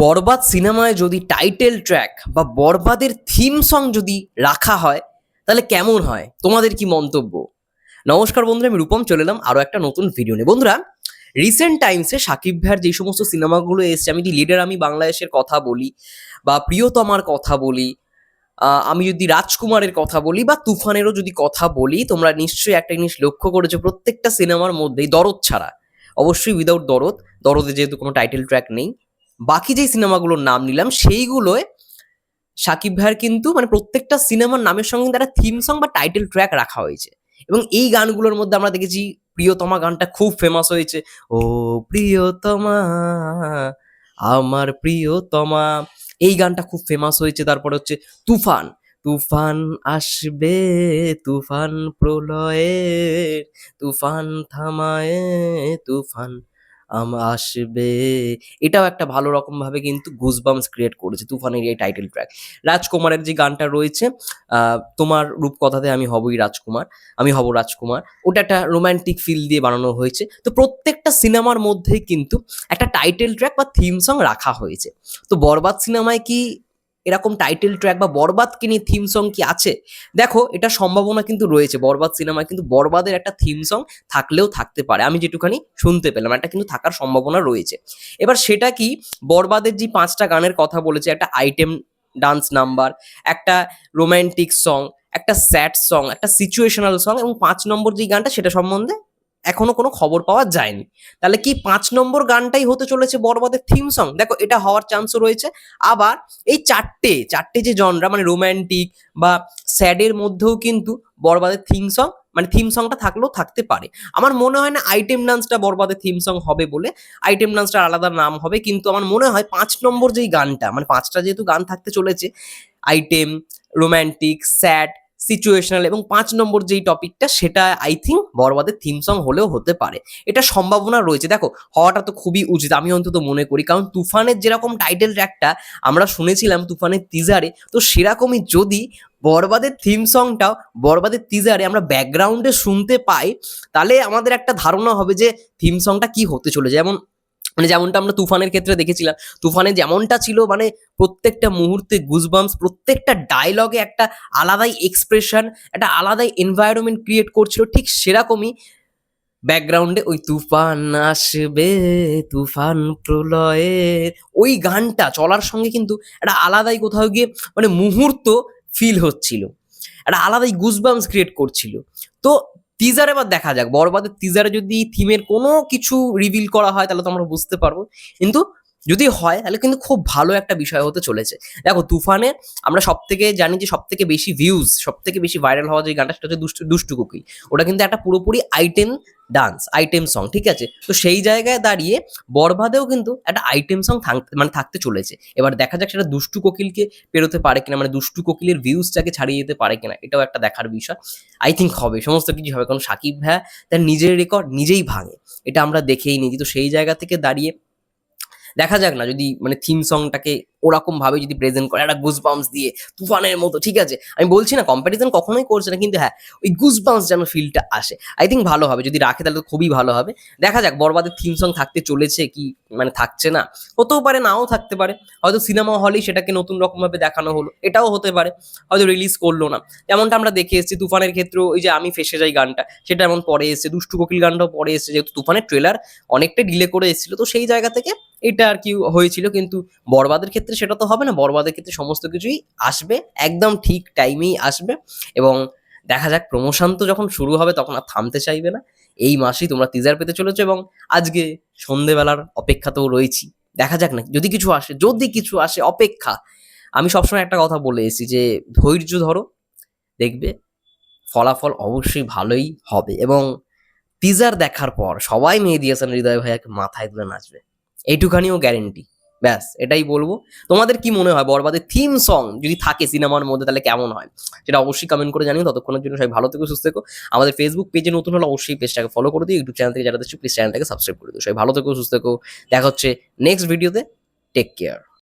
বরবাদ সিনেমায় যদি title track বা বরবাদের থিম সং যদি রাখা হয়, তাহলে কেমন হয়? তোমাদের কি মন্তব্য? নমস্কার বন্ধুরা, আমি রূপম, চলে এলাম আরও একটা নতুন ভিডিও নিয়ে। বন্ধুরা রিসেন্ট টাইমসে সাকিব ভাইয়ের যে সমস্ত সিনেমাগুলো এসছে, আমি যদি লিডার আমি বাংলাদেশের কথা বলি বা প্রিয়তমার কথা বলি আমি যদি রাজকুমারের কথা বলি বা তুফানেরও যদি কথা বলি, তোমরা নিশ্চয়ই একটা জিনিস লক্ষ্য করেছ, প্রত্যেকটা সিনেমার মধ্যেই দরদ ছাড়া। অবশ্যই উইদাউট দরদ, দরদে যেহেতু কোনো টাইটেল ট্র্যাক নেই বাকি যেই সিনেমাগুলোর নাম নিলাম, সেইগুলোয় সাকিব ভাইয়ের কিন্তু মানে প্রত্যেকটা সিনেমার নামের সঙ্গে একটা থিম সং বা টাইটেল ট্র্যাক রাখা হয়েছে। এবং এই গানগুলোর মধ্যে আমরা দেখেছি প্রিয়তমা গানটা খুব ফেমাস হয়েছে। ও প্রিয়তমা, আমার প্রিয়তমা। এই গানটা খুব ফেমাস হয়েছে। তারপরে হচ্ছে তুফান তুফান আসবে, তুফান প্রলয়ে, তুফান থামায়ে, তুফান আম আসবে। এটাও একটা ভালো রকমভাবে কিন্তু গুজবামস ক্রিয়েট করেছে তুফানের এই টাইটেল ট্র্যাক রাজকুমারের যে গানটা রয়েছে তোমার রূপকথাতে আমি হবই রাজকুমার, আমি হব রাজকুমার। ওটা একটা রোমান্টিক ফিল দিয়ে বানানো হয়েছে। তো প্রত্যেকটা সিনেমার মধ্যেই কিন্তু একটা টাইটেল ট্র্যাক বা থিম সং রাখা হয়েছে। তো বরবাদ সিনেমায় কি এরকম টাইটেল ট্র্যাক বা বরবাদকে নিয়ে থিম সং কি আছে? দেখো, এটা সম্ভাবনা কিন্তু রয়েছে। বরবাদ সিনেমায় কিন্তু বরবাদের একটা থিম সং থাকলেও থাকতে পারে। আমি যেটুখানি শুনতে পেলাম, একটা কিন্তু থাকার সম্ভাবনা রয়েছে। এবার সেটা কি? বরবাদের যে পাঁচটা গানের কথা বলেছে, একটা আইটেম ডান্স নাম্বার একটা রোমান্টিক সং একটা স্যাড সং একটা সিচুয়েশনাল সং এবং পাঁচ নম্বর যে গানটা, সেটা সম্বন্ধে এখনও কোনো খবর পাওয়া যায়নি। তাহলে কি পাঁচ নম্বর গানটাই হতে চলেছে বরবাদের থিম সং দেখো, এটা হওয়ার চান্সও রয়েছে। আবার এই চারটে চারটে যে জনরা মানে রোম্যান্টিক বা স্যাডের মধ্যেও কিন্তু বরবাদের থিম সং মানে থিম সংটা থাকলেও থাকতে পারে। আমার মনে হয় না আইটেম ডান্সটা বরবাদের থিম সং হবে বলে। আইটেম ডান্সটার আলাদা নাম হবে, কিন্তু আমার মনে হয় পাঁচ নম্বর যেই গানটা মানে পাঁচটা যেহেতু গান থাকতে চলেছে আইটেম রোম্যান্টিক স্যাড সিচুয়েশনাল এবং পাঁচ নম্বর যেই টপিকটা সেটা আই থিঙ্ক বরবাদের থিম সং হলেও হতে পারে। এটা সম্ভাবনা রয়েছে। দেখো, হওয়াটা তো খুবই উচিত, আমি অন্তত মনে করি। কারণ তুফানের যেরকম টাইটেল ট্র্যাকটা আমরা শুনেছিলাম তুফানের টিজারে তো সেরকমই যদি বরবাদের থিম সংটাও বরবাদের টিজারে আমরা ব্যাকগ্রাউন্ডে শুনতে পাই, তাহলে আমাদের একটা ধারণা হবে যে থিম সংটা কি হতে চলেছে। যেমন মানে যেমনটা আমরা তুফানের ক্ষেত্রে দেখেছিলাম, তুফানে যেমনটা ছিল মানে প্রত্যেকটা মুহূর্তে গুজবামস প্রত্যেকটা ডায়লগে একটা আলাদাই এক্সপ্রেশন একটা আলাদাই এনভায়রনমেন্ট ক্রিয়েট করছিল ঠিক সেরকমই ব্যাকগ্রাউন্ডে ওই তুফান আসবে, তুফান প্রলয়ের ওই গানটা চলার সঙ্গে কিন্তু একটা আলাদাই কোথাও গিয়ে মানে মুহূর্ত ফিল হচ্ছিল, একটা আলাদাই গুজবামস ক্রিয়েট করছিল। তো টিজার এবার দেখা যাক। বরবাদের টিজারে যদি থিমের কোনো কিছু রিভিল করা হয়, তাহলে তো আমরা বুঝতে পারব। কিন্তু যদি হয়, তাহলে কিন্তু খুব ভালো একটা বিষয় হতে চলেছে। দেখো, তুফানে আমরা সব থেকে জানি যে সব থেকে বেশি ভিউজ সব থেকে বেশি ভাইরাল হওয়া যে গানটা সেটা হচ্ছে দুষ্টু দুষ্টু কুকি ওটা কিন্তু একটা পুরোপুরি আইটেম ডান্স আইটেম সং ঠিক আছে? তো সেই জায়গায় দাঁড়িয়ে বরবাদেও কিন্তু একটা আইটেম সং মানে থাকতে চলেছে। এবার দেখা যাক সেটা দুষ্টু কোকিলকে পেরোতে পারে কিনা মানে দুষ্টু কোকিলের ভিউজটাকে ছাড়িয়ে যেতে পারে কিনা, এটাও একটা দেখার বিষয়। আই থিঙ্ক হবে, সমস্ত কিছু হবে। কারণ সাকিব ভাইয়া তার নিজের রেকর্ড নিজেই ভাঙে। এটা আমরা দেখেই নিয়েছি। তো সেই জায়গা থেকে দাঁড়িয়ে দেখা যাক না যদি মানে থিম সংটাকে ওরকম ভাবে যদি প্রেজেন্ট করে, একটা গুজবাম্পস দিয়ে, তুফানের মতো, ঠিক আছে? আমি বলছি না কম্পারিজন কখনোই করছে না, কিন্তু হ্যাঁ ওই গুজবাম্পস যেন ফিলটা আসে। আই থিঙ্ক ভালো হবে, যদি রাখে তাহলে তো খুবই ভালো হবে। দেখা যাক, বরবাদের থিম সং থাকতে চলেছে কি মানে থাকছে না। হতেও পারে, নাও থাকতে পারে। হয়তো সিনেমা হলেই সেটাকে নতুন রকমভাবে দেখানো হলো, এটাও হতে পারে। হয়তো রিলিজ করল না। যেমনটা আমরা দেখে এসেছি, তুফানের ক্ষেত্রেও ওই যে আমি ফেসে যাই গানটা, সেটা এমন পরে এসেছে, দুষ্টু কোকিল গানটাও পরে এসেছে, যেহেতু তুফানের ট্রেলার অনেকটা ডিলে করে এসেছিল, তো সেই জায়গা থেকে এটা আর কি হয়েছিল, কিন্তু বরবাদের ক্ষেত্রে সেটা তো হবে না বরবাদের ক্ষেত্রে সমস্ত কিছুই আসবে, একদম ঠিক টাইমেই আসবে এবং দেখা যাক প্রমোশন তো যখন শুরু হবে তখন আর থামতে চাইবে না। এই মাসেই তোমরা টিজার পেতে চলেছো এবং আজকে সন্ধেবেলার অপেক্ষাতেও রয়েছি। দেখা যাক না, যদি কিছু আসে, যদি কিছু আসে, অপেক্ষা। আমি সবসময় একটা কথা বলে এসেছি যে, ধৈর্য ধরো, দেখবে ফলাফল অবশ্যই ভালোই হবে এবং টিজার দেখার পর সবাই মেহেদি হাসান, হৃদয় ভাইয়াকে মাথায় তুলে নাচবে। এইটুখানিও গ্যারেন্টি ব্যাস, এটাই বলব। তোমাদের কি মনে হয়? বরবাদের থিম সং যদি থাকে সিনেমার মধ্যে, তাহলে কেমন হয়? সেটা অবশ্যই কমেন্ট করে জানিও। ততক্ষণের জন্য সবাই ভালো থেকো, সুস্থ থেকো। আমাদের ফেসবুক পেজে নতুন হলে অবশ্যই পেজটাকে ফলো করে দিই ইউটিউব চ্যানেল থেকে যারা দেখছ প্লিজ চ্যানেলটাকে সাবস্ক্রাইব করে দিও। সবাই ভালো থেকো, সুস্থ থেকো। দেখা হচ্ছে নেক্সট ভিডিওতে টেক কেয়ার